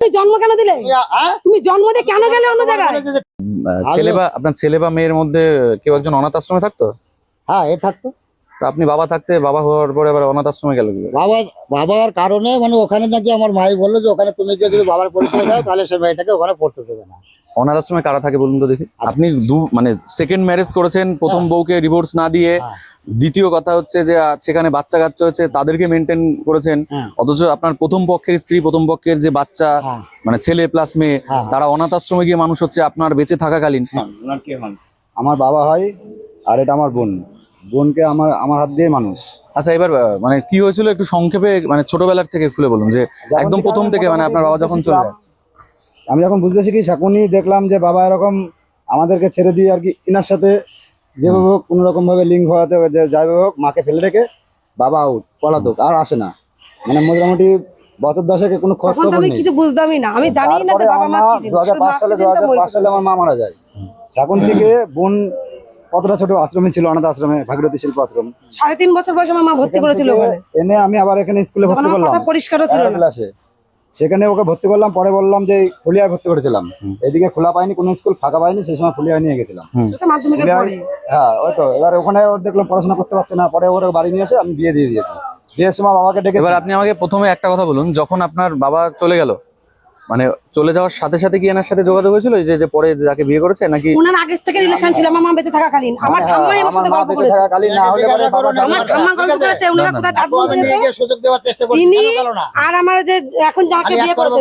তুমি জন্ম কেন দিলে? হ্যাঁ? তুমি জন্ম দিয়ে কেন গেলে অন্য জায়গায়? ছেলে বা আপনার ছেলে বা মেয়ের মধ্যে কেউ একজন অনাথ আশ্রমে থাকতো? হ্যাঁ এ থাকতো। আপনি বাবা থাকতে বাবা হওয়ার পরে আবার অনাথ আশ্রমে গেল বাবা বাবার কারণে মানে ওখানে নাকি আমার মাই বলল যে ওখানে তুমি গিয়ে যদি বাবার পরিচয় দাও তাহলে সে মেয়েটাকে ওখানে পড়তে দেবে না। অনাথ আশ্রমে কারা থাকে বলুন তো দেখি? আপনি দু মানে সেকেন্ড ম্যারেজ করেছেন প্রথম বউকে ডিভোর্স না দিয়ে। হ্যাঁ। দ্বিতীয় কথা হচ্ছে যে সেখানে বাচ্চা কাচ্চা হচ্ছে তাদেরকে মেনটেন করেছেন। হ্যাঁ। অথচ আপনার প্রথম পক্ষের স্ত্রী প্রথম পক্ষের যে বাচ্চা হ্যাঁ। মানে ছেলে প্লাস মেয়ে হ্যাঁ। তারা অনাথ আশ্রমে গিয়ে মানুষ হচ্ছে আপনার বেঁচে থাকাকালীন। আমার বাবা হয় আর এটা আমার বোন। বোনকে আমার আমার হাত দিয়ে মানুষ। আচ্ছা এবার মানে কি হয়েছিল একটু সংক্ষেপে মানে ছোটবেলার থেকে খুলে বলুন যে একদম প্রথম থেকে মানে আপনার বাবা যখন চলে যায়। আমি যখন বুঝতে শিখি তখনই দেখলাম যে বাবা এরকম আমাদেরকে ছেড়ে দিয়ে আর কি ইনার সাথে যেভাবে হোক কোনো রকম ভাবে লিঙ্ক হওয়াতে হবে যে যাইভাবে হোক মাকে ফেলে রেখে বাবা আউট পলাতক আর আসে না। মানে মোটামুটি বছর দশকে কোনো খোঁজ তো খবর নেই। কিছু বুঝতামই না। আমি জানি না বাবা মা কি সালে দু হাজার পাঁচ সালে আমার মা মারা যায়। তখন থেকে বোন কতটা ছোট আশ্রমে ছিল অনাথ আশ্রমে ভাগীরথী শিল্প আশ্রম? সাড়ে তিন বছর বয়সে আমার মা ভর্তি করেছিল ওখানে। এনে আমি আবার এখানে স্কুলে ভর্তি করলাম। পরিষ্কারও ছিল না। ক্লাসে সেখানে ওকে ভর্তি করলাম পরে বললাম যে ফুলিয়ায় ভর্তি করেছিলাম। এদিকে খোলা পাইনি কোনো স্কুল ফাঁকা পাইনি সেই সময় ফুলিয়ায় নিয়ে গেছিলাম। হ্যাঁ ওই তো। এবার ওখানে ওর দেখলাম পড়াশোনা করতে পারছে না পরে ওর বাড়ি নিয়ে এসে আমি বিয়ে দিয়ে দিয়েছি। বিয়ের সময় বাবাকে ডেকে এবার আপনি আমাকে প্রথমে একটা কথা বলুন যখন আপনার বাবা চলে গেল মানে চলে যাওয়ার সাথে সাথে কি এনার সাথে যোগাযোগ হয়েছিল? যে যে পরে যাকে বিয়ে করেছে নাকি? ওনার আগে থেকে রিলেশন ছিল আমার মা বেঁচে থাকাকালীন। আমার ঠাম্মা এর আমার সাথে মা গল্প বেঁচে করেছে। থাকা কালীন না হলে পরে আমার। ঠাম্মা গল্প করেছে ওনার কথা দাদু নিয়ে গিয়ে সুযোগ দেওয়ার চেষ্টা করছি তিনি কেন গেল না? আর আমার যে এখন যাকে বিয়ে করেছে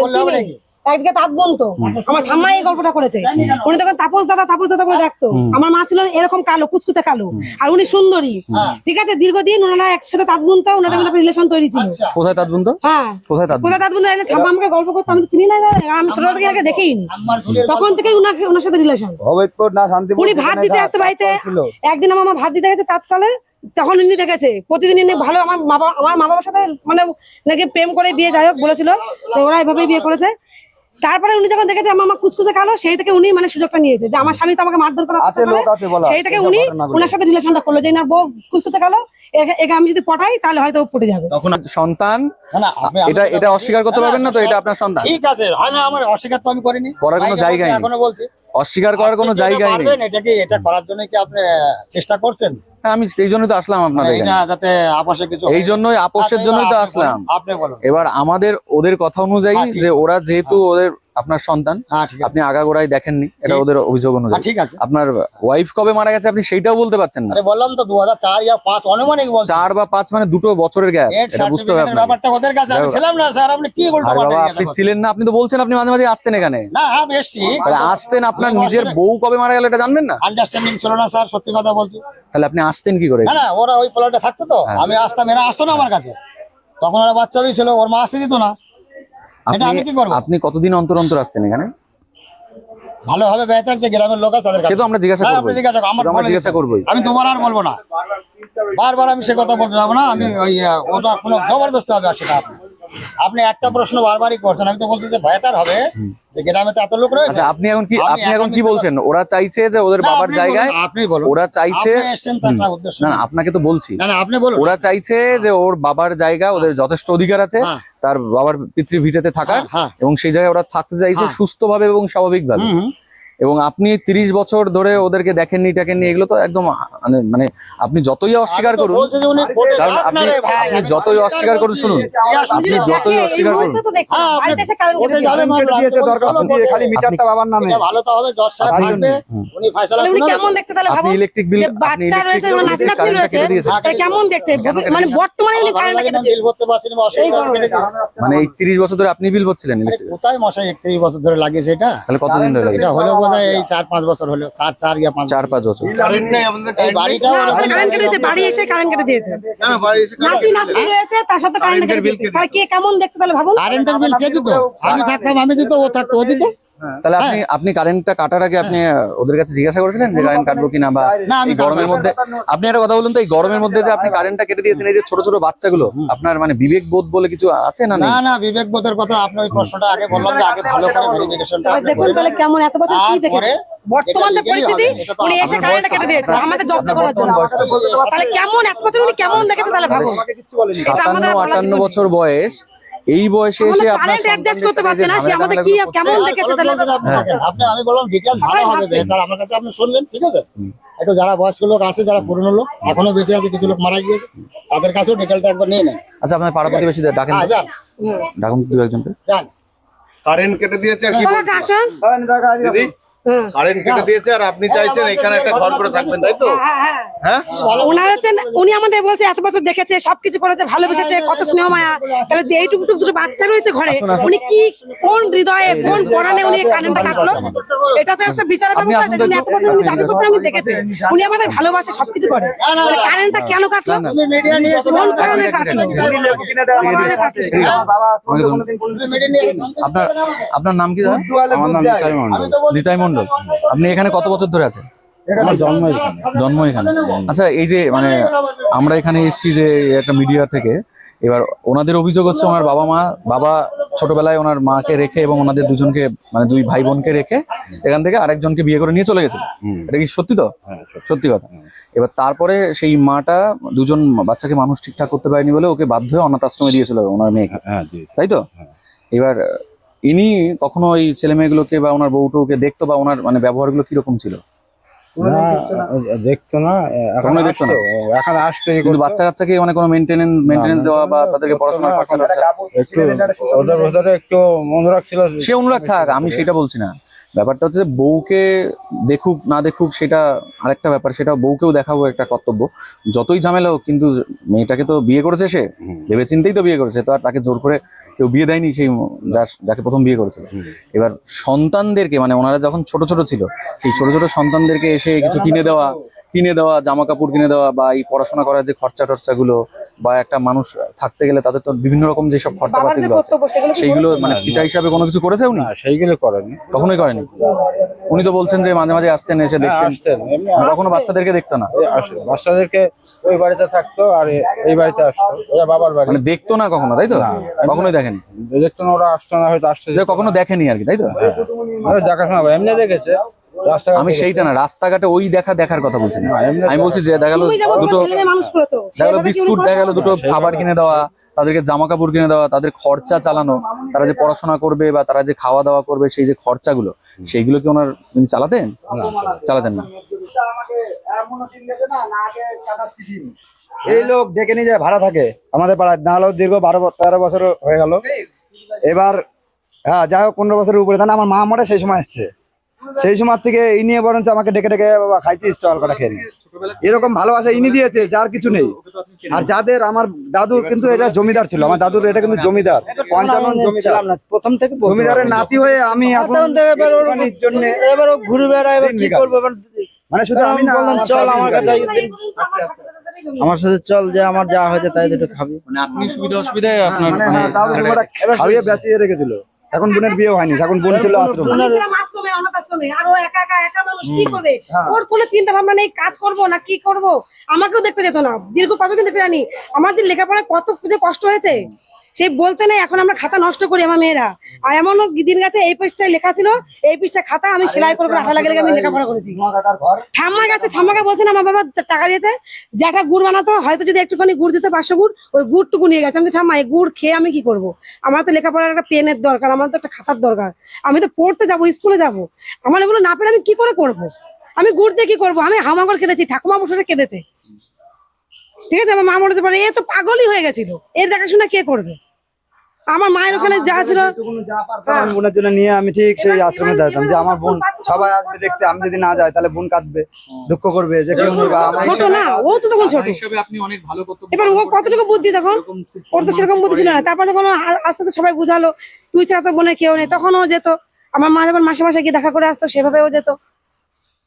একদিকে তাঁত বুনতো আমার ঠাম্মা এই গল্পটা করেছে। উনি তখন তাপস দাদা তাপস দাদা করে ডাকতো আমার মা ছিল এরকম কালো কুচকুচে কালো। আর উনি সুন্দরী। হ্যাঁ। ঠিক আছে দীর্ঘদিন ওনারা একসাথে তাঁত বুনতো ওনাদের মধ্যে রিলেশন তৈরি ছিল। আচ্ছা। কোথায় তাঁত বুনতো? হ্যাঁ। কোথায় তাঁত কোথায় তাঁত বুনতো? এনে ঠাম্মা আমাকে গল্প করতো আমি তো চিনি না আমি ছোট থেকে আগে দেখেই নি তখন থেকেই উনাকে ওনার সাথে রিলেশন হবিবপুর না শান্তিপুর উনি ভাত দিতে আসতো বাড়িতে। একদিন আমার মা ভাত দিতে গেছে তাৎকালে তখন উনি দেখেছে প্রতিদিন ইনি ভালো আমার মা বাবা আমার মা বাবার সাথে মানে নাকি প্রেম করে বিয়ে যাই হোক বলেছিল তো ওরা এভাবেই বিয়ে করেছে। তারপরে উনি যখন দেখেছে আমার মা কুচকুচে কালো সেই থেকে উনি মানে সুযোগটা নিয়েছে যে আমার স্বামী তো আমাকে মারধর করা সেই থেকে উনি ওনার সাথে রিলেশনটা করল যে না বউ কুচকুচে কালো একে আমি যদি পটাই তাহলে হয়তো ও পটে যাবে। তখন সন্তান না, না, আপনি- এটা এটা অস্বীকার করতে পারবেন না তো এটা আপনার সন্তান। ঠিক আছে হয় না আমার অস্বীকার তো আমি করিনি। করার কোনো নেই। এখনও বলছি। অস্বীকার করার কোনো নেই। পারবেন? এটা কি এটা করার জন্য কি আপনি চেষ্টা করছেন? হ্যাঁ, আমি সেই জন্যই তো আসলাম আপনাদের এইটা যাতে আপসে কিছু এই জন্যই আপোষের আচ্ছা, জন্যই তো আসলাম। আপনি বলুন। এবার আমাদের ওদের কথা অনুযায়ী হ্যাঁ, যে ওরা যেহেতু ওদের আপনার সন্তান হ্যাঁ আপনি আগাগোড়াই দেখেননি এটা ওদের অভিযোগ হ্যাঁ, অনুযায়ী ঠিক আছে। আপনার ওয়াইফ কবে মারা গেছে আপনি সেইটাও বলতে পারছেন না। বললাম তো দু হাজার চার পাঁচ বলছি। চার বা পাঁচ মানে দুটো বছরের গ্যাপ এটা বুঝতে হবে certificate এর আপনাকে ব্যাপারটা ওদের কাছে আমি ছিলাম না স্যার আপনি কি বলতে আর আপনি ছিলেন না আপনি তো বলছেন আপনি মাঝে মাঝে আসতেন এখানে। না আমি এসছি। আসতেন আপনার নিজের বউ কবে মারা গেল এটা জানবেন না? আন্ডারস্ট্যান্ডিং ছিল না স্যার সত্যি কথা বলছি। তাহলে আপনি আসতেন কি করে? না ওরা ওই প্লটে থাকতো তো। হ্যাঁ। আমি আসতাম এরা আসতো না আমার কাছে। তখন ওরা বাচ্চারই ছিল ওর মা আসতে দিত না? আপনি কতদিন অন্তর অন্তর আসতেন এখানে? ভালোভাবে বেহতার যে গ্রামের লোক আছে সে তো আমরা জিজ্ঞাসা করব জিজ্ঞাসা আমার জিজ্ঞাসা করব আমি তোমার আর বলব না। বারবার আমি সে কথা বলতে যাব না আমি ওটা কোনো জবরদস্ত হবে সেটা আপনি। আপনি একটা প্রশ্ন বারবারই করছেন আমি তো বলছি যে বেহতার হবে যে গ্রামে তো এত লোক রয়েছে। আচ্ছা আপনি এখন কি আপনি এখন কি বলছেন? ওরা চাইছে যে ওদের বাবার জায়গায় আপনি বলুন। ওরা চাইছে না না আপনাকে তো বলছি। না না আপনি বলুন। ওরা চাইছে যে ওর বাবার জায়গা ওদের যথেষ্ট অধিকার আছে হ্যাঁ। তার বাবার পিতৃভিটেতে থাকার হ্যাঁ, হ্যাঁ। এবং সেই জায়গায় ওরা থাকতে চাইছে হ্যাঁ। সুস্থভাবে এবং স্বাভাবিকভাবে। এবং আপনি তিরিশ বছর ধরে ওদেরকে দেখেননি টেকেননি এগুলো তো একদম মানে মানে আপনি যতই অস্বীকার করুন কারণ আপনি- আপনি যতই অস্বীকার করুন শুনুন, আপনি যতই অস্বীকার করুন। হ্যাঁ, আপনি- এটা ইলেকট্রিক বিল মানে বর্তমানে উনি আমার ভালো কারেন্ট লাগে না, কেটে বিল এই। মানে এই তিরিশ বছর ধরে আপনি বিল করছিলেন কোথায় মশাই একত্রিশ বছর ধরে লাগিয়েছে এটা তাহলে কতদিন ধরে এটা লাগে হলো বোধ এই চার পাঁচ বছর হলো চার চার ইয়া পাঁচ চার পাঁচ বছর। এই বাড়িটাও কারেন্ট কেটে দিয়েছে। বাড়ি এসে কারেন্ট কেটে দিয়েছে? নাতি রয়েছে তার সাথে কারেন্ট কেটে দিয়েছে। কে কেমন দেখছে তাহলে ভাবুন? কারেন্টের বিল কে দিত? আমি থাকতাম আমি দিত ও থাকতো ও দিত? তাহলে আপনি আপনি কারেন্টটা কাটার আগে আপনি ওদের কাছে জিজ্ঞাসা করেছিলেন যে কারেন্ট কাটবো কিনা বা এই গরমের মধ্যে আপনি একটা কথা বলুন তো এই গরমের মধ্যে যে আপনি কারেন্টটা কেটে দিয়েছেন এই যে ছোট ছোট বাচ্চাগুলো আপনার মানে বিবেক বোধ বলে কিছু আছে না না না বিবেক বোধের কথা আপনি ওই প্রশ্নটা আগে বললাম যে আগে ভালো করে ভেরিফিকেশনটা এবার দেখুন তাহলে কেমন এত বছর কি তারপরে দেখেছে বর্তমান যে পরিস্থিতি উনি এসে আপনার কারেন্ট বয়স কেটে দিয়েছে আমাদের জব্দ করার জন্য? তাহলে কেমন এত বছর উনি কেমন দেখেছে তাহলে ভাবুন। এটা সাতান্ন আমাদের বলার আটান্ন কিছু নেই। বছর বয়স এই বয়সে এসে আপনারা অ্যাডজাস্ট করতে পারছে না সে আমাদের কি কেমন দেখেছে তাহলে? আপনি আমি বললাম ডিটেইলস ভালো হবে তাহলে আমার কাছে আপনি শুনলেন ঠিক আছে? একটু যারা বয়স্ক লোক আছে যারা পুরনো লোক এখনও বেঁচে আছে কিছু লোক মারা গিয়েছে তাদের কাছেও ডিটেলটা একবার নিয়ে নেন। আচ্ছা আপনার পাড়া প্রতিবেশীদের ডাকেন হ্যাঁ যান। ডাকুন দু একজনকে। কারেন্ট কেটে দিয়েছে আর কি হ্যাঁ কারেন্ট কেটে দিয়েছে আর আপনি চাইছেন এখানে একটা ঘর করে থাকবেন তাই তো হ্যাঁ হ্যাঁ হ্যাঁ ওনার হচ্ছেন উনি আমাদের বলছে এত বছর দেখেছে সবকিছু করেছে ভালোবেসেছে কত স্নেহ মায়া তাহলে যে এইটুকু টুকু দুটো বাচ্চা রয়েছে ঘরে উনি কি কোন হৃদয়ে কোন পরাণে উনি কারেন্টটা কাটলো এটা তো একটা ব্যবস্থা আছে উনি এত বছর উনি দাবি করতে উনি দেখেছে উনি আমাদের ভালোবাসে সবকিছু করে কারেন্টটা কেন কাটলো না, না। তুমি মিডিয়া নিয়ে এসে কোন কারণে কাটলো মিডিয়া নিয়ে এসে আপনার আপনার নাম কি দাদা আমার নাম নিতাই আমি নিতাই মন্ডল আপনি এখানে কত বছর ধরে আছেন? আমার জন্ম এখানে। জন্ম এখানে। আচ্ছা এই যে মানে আমরা এখানে এসেছি যে একটা মিডিয়া থেকে এবার ওনাদের অভিযোগ হচ্ছে ওনার বাবা মা বাবা ছোটবেলায় ওনার মাকে রেখে এবং ওনাদের দুজনকে মানে দুই ভাই বোনকে রেখে এখান থেকে আরেকজনকে বিয়ে করে নিয়ে চলে গেছিল। এটা কি সত্যি তো? সত্যি। কথা। এবার তারপরে সেই মাটা দুজন বাচ্চাকে মানুষ ঠিকঠাক করতে পারেনি বলে ওকে বাধ্য হয়ে অনাথ আশ্রমে দিয়েছিল ওনার মেয়েকে। হ্যাঁ তাই তো? এবার ইনি কখনো ওই ছেলে মেয়েগুলোকে বা ওনার বউটুকে দেখতো বা ওনার মানে ব্যবহারগুলো কীরকম ছিল? না দেখতো না? এখন দেখতো না? এখন আসতে কিন্তু বাচ্চা কাচ্চাকে মানে কোনো মেনটেনেন্স মেনটেনেন্স দেওয়া বা তাদেরকে পড়াশোনার খরচা একটু ওদের ভেতরে একটু অনুরাগ ছিল সে অনুরাগ থাক আমি সেটা বলছি না। ব্যাপারটা হচ্ছে বউকে দেখুক না দেখুক সেটা আরেকটা ব্যাপার সেটা বউকেও দেখাবো একটা কর্তব্য। যতই ঝামেলা হোক কিন্তু মেয়েটাকে তো বিয়ে করেছে সে। ভেবে চিন্তেই তো বিয়ে করেছে তো আর তাকে জোর করে কেউ বিয়ে দেয়নি সেই যার যাকে প্রথম বিয়ে করেছিল। এবার সন্তানদেরকে মানে ওনারা যখন ছোট ছোট ছিল সেই ছোট ছোট সন্তানদেরকে এসে কিছু কিনে দেওয়া কিনে দেওয়া জামা কাপড় কিনে দেওয়া বা এই পড়াশোনা করার যে খরচা টরচাগুলো বা একটা মানুষ থাকতে গেলে তাদের তো বিভিন্ন রকম যেসব খরচাপাতিগুলো আছে সেগুলো সেইগুলো মানে পিতা হিসাবে কোনো কিছু করেছে উনি? না সেইগুলো করেনি। কখনোই করেনি? উনি তো বলছেন যে মাঝে মাঝে আসতেন এসে হ্যাঁ, দেখতেন আসতেন কখনো বাচ্চাদেরকে দেখতো না? বাচ্চাদেরকে ওই বাড়িতে থাকতো আর এই বাড়িতে আসতো ওরা বাবার বাড়ি। মানে দেখতো না কখনো তাই তো? কখনোই দেখেনি? দেখতো না ওরা আসতো না হয়তো আসতে যে কখনো দেখেনি আর কি তাই তো? দেখাশোনা এমনি দেখেছে। আমি সেইটা না রাস্তাঘাটে ওই দেখা দেখার কথা বলছি না। আমি বলছি যে দেখা গেলো দুটো তোমার ছেলে মেয়ে মানুষ করেছ দেখা গেলো সেভাবে কি উনি বিস্কুট দেখা গেলো দুটো খাবার কিনে দেওয়া তাদেরকে জামা কাপড় কিনে দেওয়া তাদের খরচা চালানো তারা যে পড়াশোনা করবে বা তারা যে খাওয়া দাওয়া করবে সেই যে খরচাগুলো সেইগুলো কি ওনার উনি চালাতেন? চালাতেন না। এই লোক ডেকে নিয়ে যায় ভাড়া থাকে। আমাদের পাড়ায় না হলেও দীর্ঘ বারো তেরো বছর হয়ে গেল। এবার হ্যাঁ যাই হোক পনেরো বছরের উপরে। তা না আমার মা মরে সেই সময় এসছে। সেই সময় থেকে এই নিয়ে বরঞ্চ আমাকে ডেকে ডেকে বাবা খাইছিস? চল কটা খেয়ে এরকম ভালোবাসা ইনি দিয়েছে যার কিছু নেই। আর যাদের আমার দাদুর কিন্তু এটা জমিদার ছিল আমার দাদুর এটা কিন্তু জমিদার পঞ্চানন জমিদার। প্রথম থেকে জমিদারের নাতি হয়ে আমি জন্য এবার ঘুরে এবার কি করব? মানে শুধু আমি বললাম, চল আমার কাছে আমার সাথে চল যে আমার যা হয়েছে তাই দুটো খাবি। মানে আপনি সুবিধা অসুবিধায় আপনার মানে হ্যাঁ, দাদুর ওরা খাইয়ে বেঁচিয়ে রেখেছিল। এখন বোনের বিয়ে হয়নি এখন বোন ছিল আশ্রমে অনাথ আশ্রমে, আর ও একা একা একা মানুষ কি করবে? হ্যাঁ। ওর কোনো চিন্তা ভাবনা নেই, কাজ করব না কি করব? আমাকেও দেখতে যেত না। দীর্ঘ কতদিন দেখতে জানি। আমার যে লেখাপড়ায় কত যে কষ্ট হয়েছে সেই বলতে নেই এখন আমরা খাতা নষ্ট করি আমার মেয়েরা। আর এমনও দিন গেছে এই পৃষ্ঠায় লেখা ছিল এই পৃষ্ঠা খাতা আমি সেলাই করে আঠা লাগিয়ে আমি লেখাপড়া করেছি। ঠাম্মা গেছে ঠাম্মাকে বলছেন আমার বাবা টাকা দিয়েছে একটা গুড় বানাতো হয়তো যদি একটুখানি গুড় দিতে পাঁচশো গুড় ওই গুড়টুকু নিয়ে গেছে। আমি ঠাম্মা এই গুড় খেয়ে আমি কি করব? আমার তো লেখাপড়ার একটা পেনের দরকার আমার তো একটা খাতার দরকার। আমি তো পড়তে যাব স্কুলে যাব। আমার এগুলো না পেলে আমি কি করে করব? আমি গুড় দিয়ে কি করব? আমি হামাগর কেঁদেছি ঠাকুমা বসে কেঁদেছে। ঠিক আছে আমার মা মনে হতে পারে এ তো পাগলই হয়ে গেছিল। এর দেখাশোনা কে করবে? আমার মায়ের ওখানে যা ছিল বোনের জন্য নিয়ে আমি ঠিক সেই আশ্রমে দাঁড়াতাম। যে আমার বোন সবাই আসবে দেখতে আমি যদি না যাই তাহলে বোন কাঁদবে দুঃখ করবে যে কেউ ছোট না ও তো তখন ছোট। হিসাবে আপনি অনেক ভালো কর্তব্য এবার ও কতটুকু বুদ্ধি তখন ওর তো সেরকম বুদ্ধি ছিল না। তারপর যখন আস্তে আস্তে সবাই বুঝালো তুই ছাড়া তো বোনের কেউ নেই। তখন ও যেত। আমার মা যখন মাসে মাসে গিয়ে দেখা করে আসতো সেভাবে ও যেত।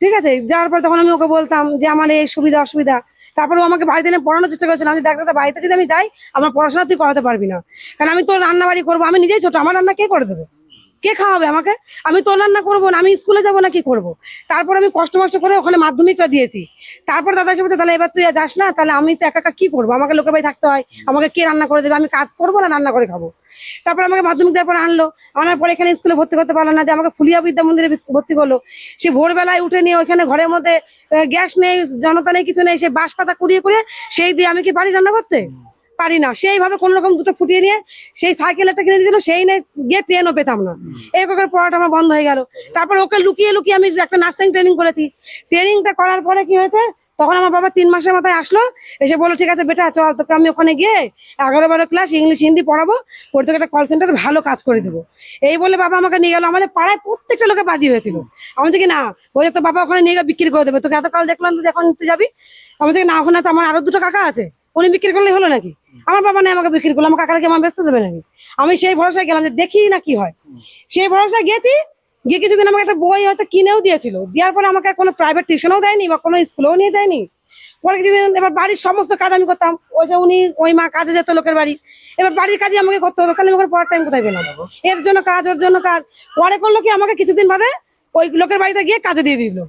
ঠিক আছে? যাওয়ার পর তখন আমি ওকে বলতাম যে আমার এই সুবিধা অসুবিধা। তারপরে ও আমাকে বাড়িতে এনে পড়ানোর চেষ্টা করেছিল। আমি দেখ দাদা, বাড়িতে যদি আমি যাই, আমার পড়াশোনা তুই করাতে পারবি না। কারণ আমি তোর রান্না বাড়ি করব। আমি নিজেই ছোট, আমার রান্না কে করে দেবে? কে খাওয়াবে আমাকে? আমি তোর রান্না করব না, আমি স্কুলে যাব না, কি করব? তারপর আমি কষ্ট মষ্ট করে ওখানে মাধ্যমিকটা দিয়েছি। তারপর দাদা হিসেবে তাহলে এবার তুই যাস না, তাহলে আমি তো একা কি করব? আমাকে লোকের বাড়ি থাকতে হয়। আমাকে কে রান্না করে দেবে? আমি কাজ করব না রান্না করে খাব? তারপর আমাকে মাধ্যমিক দেওয়ার পর আনলো। আনার পর এখানে স্কুলে ভর্তি করতে পারল না। দিয়ে আমাকে ফুলিয়া বিদ্যা মন্দিরে ভর্তি করল। সে ভোরবেলায় উঠে নিয়ে ওইখানে ঘরের মধ্যে গ্যাস নেই, জনতা নেই, কিছু নেই, সে বাঁশ পাতা কুড়িয়ে কুড়িয়ে সেই দিয়ে আমি কি পারি রান্না করতে? পারি না। সেইভাবে কোনো রকম দুটো ফুটিয়ে নিয়ে সেই সাইকেল একটা কিনে দিয়েছিল সেই নিয়ে গিয়ে ট্রেনও পেতাম না। এরকম করে পড়াটা আমার বন্ধ হয়ে গেল। তারপর ওকে লুকিয়ে লুকিয়ে আমি একটা নার্সিং ট্রেনিং করেছি। ট্রেনিংটা করার পরে কি হয়েছে তখন আমার বাবা তিন মাসের মাথায় আসলো এসে বলল ঠিক আছে বেটা চল তোকে আমি ওখানে গিয়ে এগারো বারো ক্লাস ইংলিশ হিন্দি পড়াবো পড়ে তোকে একটা কল সেন্টারে ভালো কাজ করে দেবো। এই বলে বাবা আমাকে নিয়ে গেলো। আমাদের পাড়ায় প্রত্যেকটা লোকে বাদি হয়েছিল। আমি থেকে না বলে তো বাবা ওখানে নিয়ে গিয়ে বিক্রি করে দেবে। তোকে এত কাল দেখলাম তুই এখন তুই যাবি? আমি থেকে না ওখানে তো আমার আরও দুটো কাকা আছে। উনি বিক্রি করলে হলো নাকি? আমার বাবা নেই আমাকে বিক্রি করল আমার কাকাকে আমার ব্যস্ত দেবে নাকি? আমি সেই ভরসায় গেলাম যে দেখি না কি হয়। সেই ভরসায় গেছি গিয়ে কিছুদিন আমাকে একটা বই হয়তো কিনেও দিয়েছিল। দেওয়ার পরে আমাকে কোনো প্রাইভেট টিউশনও দেয়নি বা কোনো স্কুলেও নিয়ে যায়নি। পরে কিছুদিন এবার বাড়ির সমস্ত কাজ আমি করতাম। ওই যে উনি ওই মা কাজে যেত লোকের বাড়ি। এবার বাড়ির কাজই আমাকে করতে হতো তাহলে আমি ওখানে পড়ার টাইম কোথায় পেলাম? এর জন্য কাজ ওর জন্য কাজ। পরে করল কি আমাকে কিছুদিন বাদে ওই লোকের বাড়িতে গিয়ে কাজে দিয়ে দিল।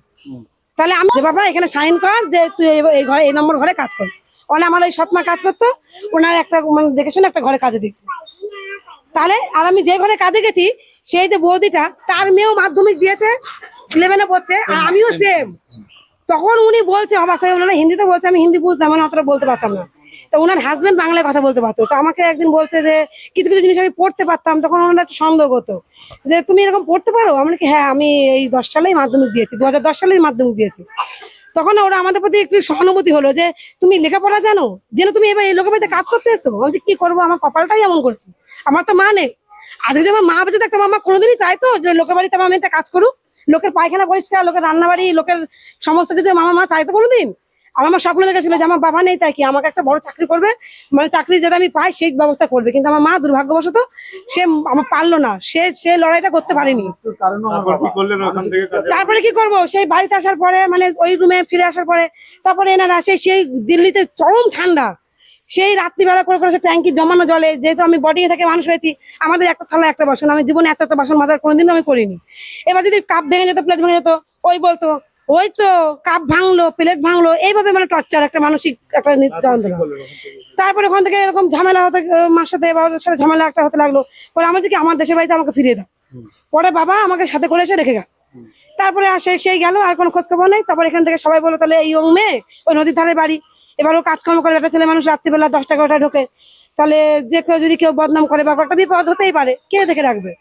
তাহলে আমি যে বাবা এখানে সাইন কর যে তুই এই- এই ঘরে এই নম্বর ঘরে কাজ কর। ওনা আমার ওই সৎমা কাজ করতো, ওনার একটা মানে দেখে শুনে একটা ঘরে কাজে দিত। তাহলে আর আমি যে ঘরে কাজে গেছি, সেই যে বৌদিটা, তার মেয়েও মাধ্যমিক দিয়েছে ইলেভেনে পড়ছে, আর আমিও সেম তখন উনি বলছে হয়ে ওনারা হিন্দিতে বলছে, আমি হিন্দি বুঝতাম মানে অতটা বলতে পারতাম না। তো ওনার হাজব্যান্ড বাংলায় কথা বলতে পারতো। তো আমাকে একদিন বলছে যে, কিছু কিছু জিনিস আমি পড়তে পারতাম, তখন ওনারা একটু সন্দেহ করতো। যে তুমি এরকম পড়তে পারো? আমি কি হ্যাঁ আমি এই দশ সালেই মাধ্যমিক দিয়েছি, দু হাজার দশ সালেই মাধ্যমিক দিয়েছি। তখন ওরা আমাদের প্রতি একটু সহানুভূতি হলো যে তুমি লেখাপড়া জানো? যেন তুমি এবার এই লোকের বাড়িতে কাজ করতে এসো বলছি, কি করব? আমার কপালটাই এমন করছে। আমার তো মা নেই। আজকে যে আমার মা বেঁচে থাকতো আমার কোনোদিনই চাইতো যে লোকের বাড়িতে আমার একটা কাজ করুক। লোকের পায়খানা পরিষ্কার লোকের রান্নাবাড়ি লোকের সমস্ত কিছু আমার মা চাইতো কোনোদিন? আমার মা স্বপ্ন দেখেছিল যে আমার বাবা নেই তাই কি আমাকে একটা বড় চাকরি করবে? মানে চাকরি যাতে আমি পাই সেই ব্যবস্থা করবে। কিন্তু আমার মা দুর্ভাগ্যবশত সে আমার পারল না। সে সে লড়াইটা করতে পারেনি। তারপর কি করব? সেই বাড়িতে আসার পরে মানে ওই রুমে ফিরে আসার পরে তারপরে এনারা সেই সেই দিল্লিতে চরম ঠান্ডা। সেই রাত্রিবেলা করে করে সে ট্যাঙ্কি জমানো জলে যেহেতু আমি বডি থেকে মানুষ হয়েছি আমাদের একটা থালা একটা বাসন আমি জীবনে এত এত বাসন মাজার কোনোদিন আমি করিনি। এবার যদি কাপ ভেঙে যেত প্লেট ভেঙে যেত ওই বলতো ওই তো কাপ ভাঙলো প্লেট ভাঙলো এইভাবে মানে টর্চার একটা মানসিক একটা নি- যন্ত্রণা তারপরে ওখান থেকে এরকম ঝামেলা হতে মার সাথে বাবার সাথে ঝামেলা একটা হতে লাগল। পরে আমার থেকে আমার দেশের বাড়িতে আমাকে ফিরিয়ে দাও। পরে বাবা আমাকে সাথে করে এসে রেখে গেল। তারপরে আসে সেই গেল আর কোনো খোঁজ খবর নেই। তারপর এখান থেকে সবাই বলো তাহলে এই ও মেয়ে ওই নদীর ধারে বাড়ি। এবার ও কাজকর্ম করে একটা ছেলে মানুষ রাত্রিবেলা দশটা এগারোটা ঢোকে। তাহলে যে কেউ যদি কেউ বদনাম করে বা একটা বিপদ হতেই পারে কে দেখে রাখবে?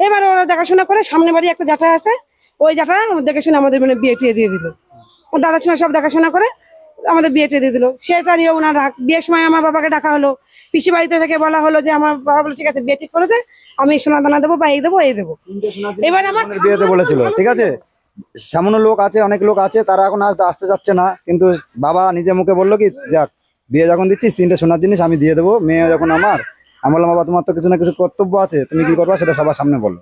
এবার ওরা দেখাশোনা করে সামনে বাড়ি একটা জাটা আছে। ওই জাটা দেখে শুনে আমাদের মানে বিয়ে টিয়ে দিয়ে দিল। ওর দাদার সঙ্গে সব দেখাশোনা করে আমাদের বিয়ে টিয়ে দিয়ে দিল। সেটা নিয়ে ওনার। বিয়ের সময় আমার বাবাকে ডাকা হলো। পিসি বাড়িতে থেকে বলা হলো যে, আমার বাবা বলে, ঠিক আছে, বিয়ে ঠিক করেছে। আমি সোনা দানা দেবো বা এই দেবো এই দেবো। এবার আমার বিয়েতে বলেছিল। ঠিক আছে? সামান্য লোক আছে, অনেক লোক আছে, তারা এখন আসতে আসতে যাচ্ছে না। কিন্তু বাবা নিজে মুখে বলল কি, যাক, বিয়ে যখন দিচ্ছিস, তিনটে সোনার জিনিস আমি দিয়ে দেবো, মেয়ে যখন আমার আমি বললাম বাবা তোমার তো কিছু না কিছু কর্তব্য আছে তুমি কি করবা সেটা সবার সামনে বলো।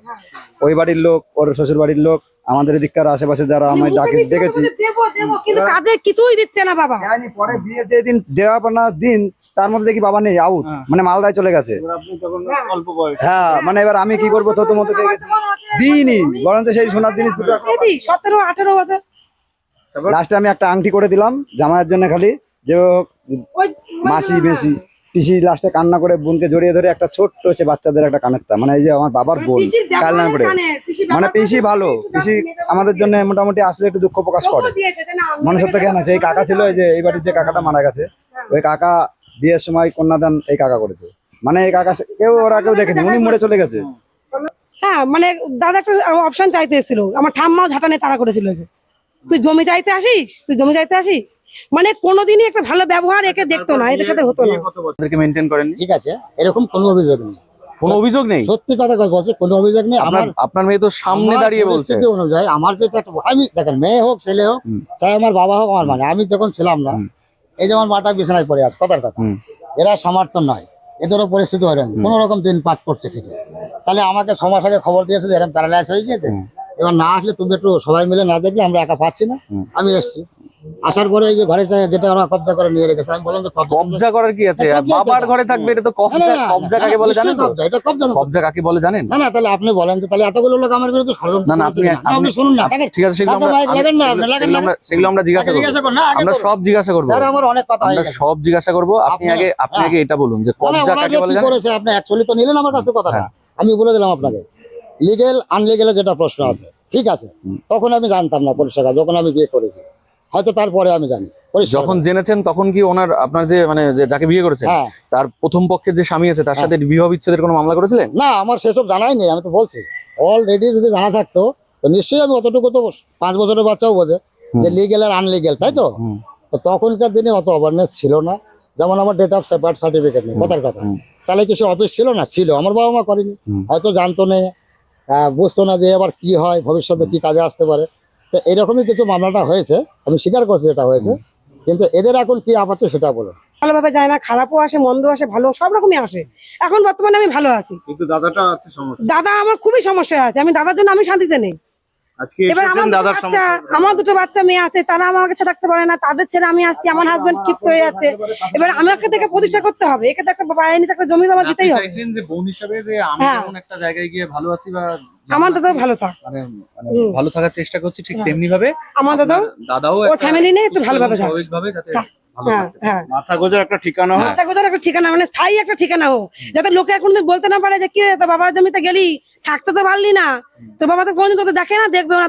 ওই বাড়ির লোক ওর শ্বশুর বাড়ির লোক আমাদের এদিককার আশেপাশে যারা আমি ডাকি দেখেছি। দেবো দেবো কিন্তু কাজে কিছুই দিচ্ছে না বাবা। পরে বিয়ে যেদিন দেওয়া দিন তার মধ্যে দেখি বাবা নেই আউট মানে মালদায় চলে গেছে। আপনি তখন অল্প বয়স হ্যাঁ মানে এবার আমি কি করব দিইনি বরঞ্চ সেই সোনার জিনিস দুটো সতেরো আঠেরো বছর। লাস্টে আমি একটা আংটি করে দিলাম জামাইয়ের জন্য খালি। যে ও মাসি বেশি। পিসি লাস্টে কান্না করে বোনকে জড়িয়ে ধরে একটা ছোট্ট হচ্ছে বাচ্চাদের একটা কানের তা মানে এই যে আমার বাবার বোন পিসির ব্যবহার কালনা করে। মানে পিসি ভালো পিসি আমাদের জন্য মোটামুটি আসলে একটু দুঃখ প্রকাশ করে? মানুষের তো কেন আছে? এই কাকা ছিল এই যে এই বাড়ির যে কাকাটা মারা গেছে ওই কাকা বিয়ের সময় কন্যাদান এই কাকা করেছে। মানে এই কাকা কেউ ওরা কেউ দেখেনি উনি মরে চলে গেছে। হ্যাঁ মানে দাদা একটা অপশন চাইতে এসেছিল আমার ঠাম্মাও ঝাঁটানে তারা করেছিল তুই জমি চাইতে আসিস? তুই জমি চাইতে আসিস? মানে কোনোদিনই একটা ভালো ব্যবহার একে দেখতো না এদের সাথে হতো না। ওদেরকে মেনটেন করেননি? ঠিক আছে এরকম কোনো অভিযোগ নেই। কোনো অভিযোগ নেই? সত্যি কথা বলছি কোনো অভিযোগ নেই। আমার আপনার মেয়ে তো সামনে দাঁড়িয়ে বলছে। অনুযায়ী আমার যেটা একটা আমি দেখেন মেয়ে হোক ছেলে হোক চাই আমার বাবা হোক আমার মানে আমি যখন ছিলাম না এই যেমন মাটা বিছানায় পড়ে আছে কথার কথা। এরা সামর্থ্য নয়। এদেরও পরিস্থিতি হয় কোনো রকম দিন পাঠ করছে ঠিক তাহলে আমাকে মাস আগে খবর দিয়েছে যে এরকম প্যারালাইজ হয়ে গিয়েছে? এবার না আসলে তুমি একটু সবাই মিলে না দেখলে আমরা একা পাচ্ছি না। আমি এসেছি। আসার পরে এই যে ঘরেটা যেটা ওরা কবজা করে নিয়ে রেখেছে আমি বললাম যে কবজা করার কি আছে? হ্যাঁ, বাবার ঘরে থাকবে এটা তো কবজা কবজা কাকে বলে জানেন তো? এটা কবজা না। কবজা কাকে বলে জানেন? না না তাহলে আপনি বলেন যে তাহলে এতগুলো লোক আমার বিরুদ্ধে ষড়যন্ত্র না না আপনি আপনি শুনুন না ঠিক আছে সেগুলো আমরা লাগেন না, লাগেন না। সেগুলো আমরা জিজ্ঞাসা আগে করব। আমরা সব জিজ্ঞাসা করব। স্যার আমার অনেক কথা আমরা। সব জিজ্ঞাসা করব। আপনি আগে আপনি। আগে এটা বলুন যে কবজা কাকে বলে জানেন? করেছে আপনি অ্যাকচুয়ালি তো নিলেন আমার কাছে কথাটা। হ্যাঁ। আমি বলে দিলাম আপনাকে। লিগেল আনলিগেল যেটা প্রশ্ন আছে ঠিক আছে? তখন আমি জানতাম না পরিষ্কার যখন আমি বিয়ে করেছি। হয়তো তারপরে আমি জানি। যখন জেনেছেন তখন কি ওনার আপনার যে মানে যাকে বিয়ে করেছেন হ্যাঁ। তার প্রথম পক্ষের যে স্বামী আছে তার সাথে বিবাহ বিচ্ছেদের কোনো মামলা করেছিলেন? না আমার সেসব জানাই নেই আমি তো বলছি। অলরেডি যদি জানা থাকতো তো নিশ্চয়ই আমি অতটুকু তো পাঁচ বছরের বাচ্চাও বোঝে যে লিগেল আর আনলিগেল তাই তো? তখনকার দিনে অত অ্যাওয়ারনেস ছিল না। যেমন আমার ডেট অফ বার্থ সার্টিফিকেট নেই কথার কথা। তাহলে কিছু অফিস ছিল? না ছিল। আমার বাবা মা করেনি হয়তো জানতো না আহ, বুঝতো না যে আবার কি হয় ভবিষ্যতে কি কাজে আসতে পারে। তো এরকমই কিছু মামলাটা হয়েছে। আমি স্বীকার করছি এটা হয়েছে। কিন্তু এদের এখন কি আপত্তি সেটা বলো ভালোভাবে যায় না খারাপও আসে মন্দ আসে ভালো সব রকমই আসে। এখন বর্তমানে আমি ভালো আছি। কিন্তু দাদাটা আছে সমস্যা। দাদা আমার খুবই সমস্যা আছে। আমি দাদার জন্য আমি শান্তিতে নেই। এবার আমার দুটো বাচ্চা আমার দুটো বাচ্চা মেয়ে আছে তারা আমার কাছে থাকতে পারে না তাদের ছেড়ে আমি আসছি আমার হাজবেন্ড ক্ষিপ্ত হয়ে যাচ্ছে। এবার আমাকে থেকে প্রতিষ্ঠা করতে হবে একে একটা বাইরে নিচে একটা জমি জমা দিতেই হবে। যে বোন হিসাবে যে আমি হ্যাঁ। একটা জায়গায় গিয়ে ভালো আছি বা আমার দাদাও ভালো থাক। মানে মানে ভালো থাকার চেষ্টা করছি ঠিক হ্যাঁ। তেমনি ভাবে আমার দাদাও দাদাও ওর family নিয়ে একটু ভালোভাবে থাক। স্বাভাবিকভাবে যাতে হ্যাঁ হ্যাঁ। মাথা গোজার একটা ঠিকানা মাথা গোজার একটা ঠিকানা মানে স্থায়ী একটা ঠিকানা হোক। যাতে লোকে এখন বলতে না পারে যে কি রে, তোর বাবার জমিতে গেলি? থাকতে তো পারলি না। তোর বাবা তো কোনদিন তোকে দেখে না দেখবে না